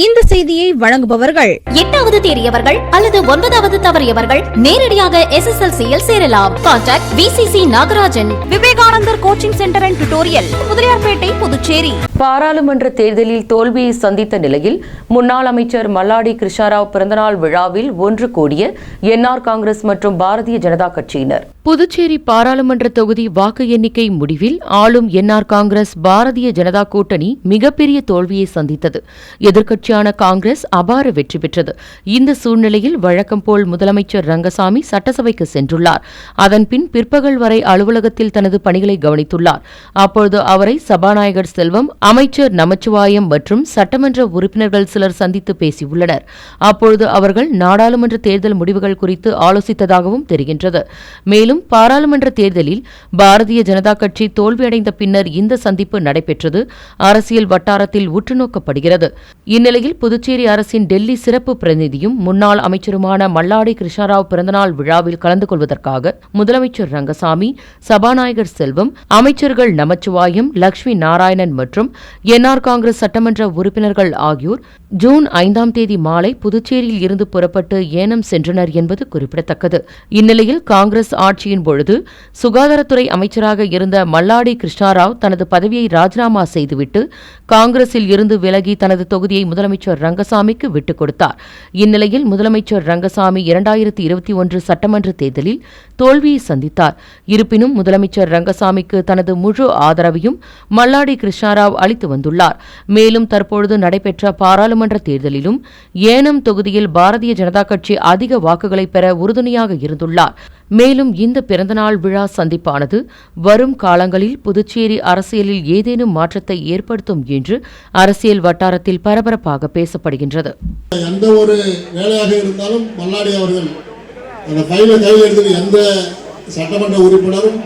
இந்த செய்தியை வழங்குபவர்கள் எட்டாவது தேறியவர்கள் அல்லது ஒன்பதாவது தவறியவர்கள் நேரடியாக எஸ்எஸ்எல்சியில் சேரலாம். Contact VCC Nagarajan Vivekanandar coaching centre and tutorial Mudaliarpet Puducherry. பாராளுமன்ற தேர்தலில் தோல்வியை சந்தித்த நிலையில் முன்னாள் அமைச்சர் மல்லாடி கிருஷ்ணாராவ் பிறந்தநாள் விழாவில் ஒன்று கூடிய என்ஆர் காங்கிரஸ் மற்றும் பாரதிய ஜனதா கட்சியினர். புதுச்சேரி பாராளுமன்ற தொகுதி வாக்கு எண்ணிக்கை முடிவில் ஆளும் என்ஆர் காங்கிரஸ் பாரதிய ஜனதா கூட்டணி மிகப்பெரிய தோல்வியை சந்தித்தது. எதிர்க்கட்சியான காங்கிரஸ் அபார வெற்றி பெற்றது. இந்த சூழ்நிலையில் வழக்கம் போல் முதலமைச்சர் ரங்கசாமி சட்டசபைக்கு சென்றுள்ளார். அதன்பின் பிற்பகல் வரை அலுவலகத்தில் தனது பணிகளை கவனித்துள்ளார். அப்பொழுது அவரை சபாநாயகர் செல்வம் அமைச்சர் நமச்சிவாயம் மற்றும் சட்டமன்ற உறுப்பினர்கள் சிலர் சந்தித்து பேசியுள்ளனர். அப்பொழுது அவர்கள் நாடாளுமன்ற தேர்தல் முடிவுகள் குறித்து ஆலோசித்ததாகவும் தெரிகின்றது. மேலும் பாராளுமன்ற தேர்தலில் பாரதிய ஜனதா கட்சி தோல்வியடைந்த பின்னர் இந்த சந்திப்பு நடைபெற்றது. அரசியல் வட்டாரத்தில் உற்றுநோக்கப்படுகிறது. இந்நிலையில் புதுச்சேரி அரசின் டெல்லி சிறப்பு பிரதிநிதியும் முன்னாள் அமைச்சருமான மல்லாடி கிருஷ்ணராவ் பிறந்தநாள் விழாவில் கலந்து கொள்வதற்காக முதலமைச்சர் ரங்கசாமி சபாநாயகர் செல்வம் அமைச்சர்கள் நமச்சிவாயம் லட்சுமி நாராயணன் மற்றும் என்ஆர் காங்கிரஸ் சட்டமன்ற உறுப்பினர்கள் ஆகியோர் ஜூன் ஐந்தாம் தேதி மாலை புதுச்சேரியில் இருந்து புறப்பட்டு ஏனம் சென்றனர் என்பது குறிப்பிடத்தக்கது. இந்நிலையில் காங்கிரஸ் ஆட்சியின் பொழுது சுகாதாரத்துறை அமைச்சராக இருந்த மல்லாடி கிருஷ்ணாராவ் தனது பதவியை ராஜினாமா செய்துவிட்டு காங்கிரஸில் இருந்து விலகி தனது தொகுதி தொகுதியை முதலமைச்சர் ரங்கசாமிக்கு விட்டுக் கொடுத்தார். இந்நிலையில் முதலமைச்சர் ரங்கசாமி இரண்டாயிரத்தி இருபத்தி ஒன்று சட்டமன்ற தேர்தலில் தோல்வியை சந்தித்தார். இருப்பினும் முதலமைச்சர் ரங்கசாமிக்கு தனது முழு ஆதரவையும் மல்லாடி கிருஷ்ணாராவ் அளித்து வந்துள்ளார். மேலும் தற்பொழுது நடைபெற்ற பாராளுமன்ற தேர்தலிலும் ஏனம் தொகுதியில் பாரதிய ஜனதா கட்சி அதிக வாக்குகளை பெற உறுதுணையாக இருந்துள்ளார். மேலும் இந்த பிறந்தநாள் விழா சந்திப்பானது வரும் காலங்களில் புதுச்சேரி அரசியலில் ஏதேனும் மாற்றத்தை ஏற்படுத்தும் என்று அரசியல் வட்டாரத்தில் பரபரப்பாக பேசப்படுகின்றது. எந்த ஒரு வேலையாக இருந்தாலும் மல்லாடி அவர்கள் அந்த ஃபைலை கையில் எந்த சட்டமன்ற உறுப்பினரும்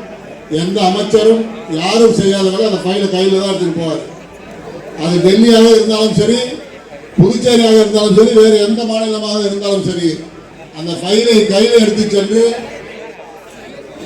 எந்த அமைச்சரும் யாரும் செய்யாத அந்த ஃபைலை கையில் தான் எடுத்துகிட்டு போவார். அது டெல்லியாக இருந்தாலும் சரி புதுச்சேரியாக இருந்தாலும் சரி வேறு எந்த மாநிலமாக இருந்தாலும் சரி அந்த ஃபைலை கையில் எடுத்து சென்று